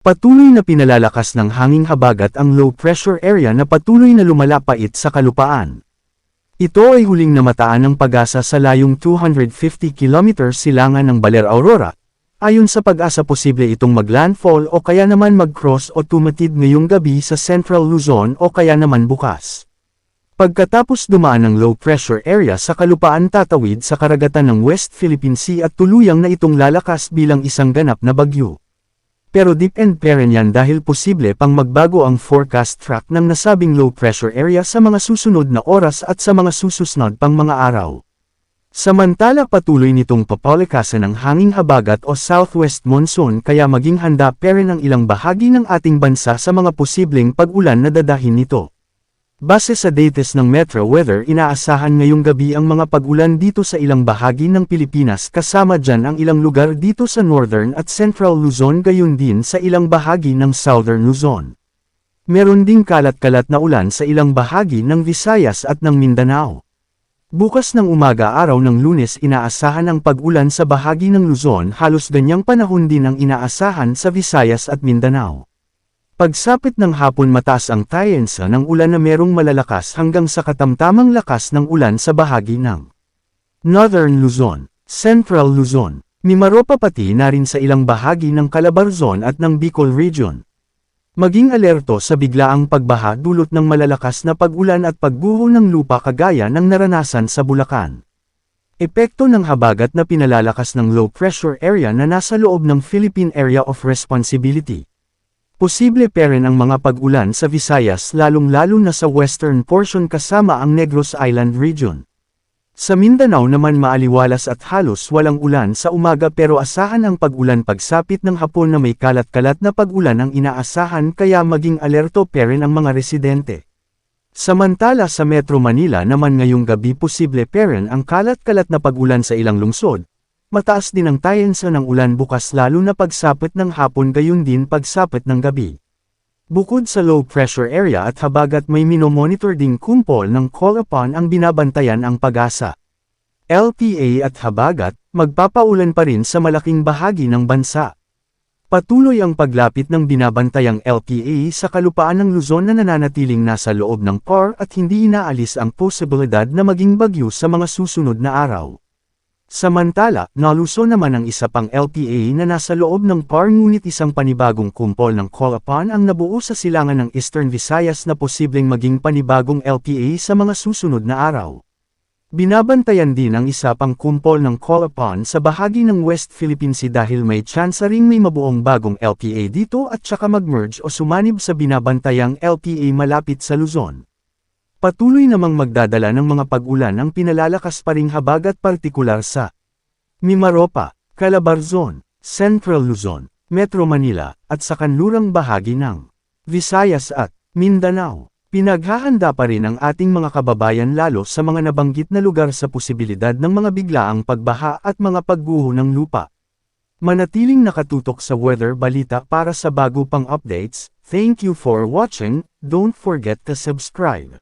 Patuloy na pinalalakas ng hanging habagat ang low pressure area na patuloy na lumalapait sa kalupaan. Ito ay huling namataan ng pag-asa sa layong 250 km silangan ng Baler Aurora. Ayon sa pag-asa posible itong maglandfall o kaya naman mag-cross o tumatid ngayong gabi sa Central Luzon o kaya naman bukas. Pagkatapos dumaan ng low pressure area sa kalupaan tatawid sa karagatan ng West Philippine Sea at tuluyang na itong lalakas bilang isang ganap na bagyo. Pero deep and peren yan dahil posible pang magbago ang forecast track ng nasabing low pressure area sa mga susunod na oras at sa mga susunod pang mga araw. Samantala patuloy nitong papalakasan ng hanging habagat o southwest monsoon kaya maging handa peren ang ilang bahagi ng ating bansa sa mga posibleng pag-ulan na dadahin nito. Base sa dates ng Metro Weather inaasahan ngayong gabi ang mga pag-ulan dito sa ilang bahagi ng Pilipinas kasama dyan ang ilang lugar dito sa Northern at Central Luzon gayon din sa ilang bahagi ng Southern Luzon. Meron ding kalat-kalat na ulan sa ilang bahagi ng Visayas at ng Mindanao. Bukas ng umaga araw ng lunes inaasahan ang pag-ulan sa bahagi ng Luzon halos ganyang panahon din ang inaasahan sa Visayas at Mindanao. Pagsapit ng hapon mataas ang tayensa ng ulan na merong malalakas hanggang sa katamtamang lakas ng ulan sa bahagi ng Northern Luzon, Central Luzon, Mimaropa pati na rin sa ilang bahagi ng Calabarzon at ng Bicol Region. Maging alerto sa biglaang pagbaha dulot ng malalakas na pag-ulan at pagguho ng lupa kagaya ng naranasan sa Bulacan. Epekto ng habagat na pinalalakas ng low pressure area na nasa loob ng Philippine Area of Responsibility. Posible pa rin ang mga pag-ulan sa Visayas lalong-lalo na sa western portion kasama ang Negros Island region. Sa Mindanao naman maaliwalas at halos walang ulan sa umaga pero asahan ang pag-ulan pagsapit ng hapon na may kalat-kalat na pag-ulan ang inaasahan kaya maging alerto pa rin ang mga residente. Samantala sa Metro Manila naman ngayong gabi posible pa rin ang kalat-kalat na pag-ulan sa ilang lungsod, Mataas din ang tayensa ng ulan bukas lalo na pagsapit ng hapon gayon din pagsapit ng gabi. Bukod sa low pressure area at habagat may minomonitor ding kumpol ng call upon ang binabantayan ang pag-asa. LPA at habagat, magpapaulan pa rin sa malaking bahagi ng bansa. Patuloy ang paglapit ng binabantayang LPA sa kalupaan ng Luzon na nananatiling nasa loob ng PAR at hindi inaalis ang posibilidad na maging bagyo sa mga susunod na araw. Samantala, naluso naman ang isa pang LPA na nasa loob ng PAR ngunit isang panibagong kumpol ng call upon ang nabuo sa silangan ng Eastern Visayas na posibleng maging panibagong LPA sa mga susunod na araw. Binabantayan din ang isa pang kumpol ng call upon sa bahagi ng West Philippine Sea dahil may tsansa ring may mabuong bagong LPA dito at saka magmerge o sumanib sa binabantayang LPA malapit sa Luzon. Patuloy namang magdadala ng mga pag-ulan ang pinalalakas pa ring habagat partikular sa Mimaropa, Calabarzon, Central Luzon, Metro Manila, at sa kanlurang bahagi ng Visayas at Mindanao. Pinaghahanda pa rin ang ating mga kababayan lalo sa mga nabanggit na lugar sa posibilidad ng mga biglaang pagbaha at mga pagguho ng lupa. Manatiling nakatutok sa weather balita para sa bago pang updates, thank you for watching, don't forget to subscribe.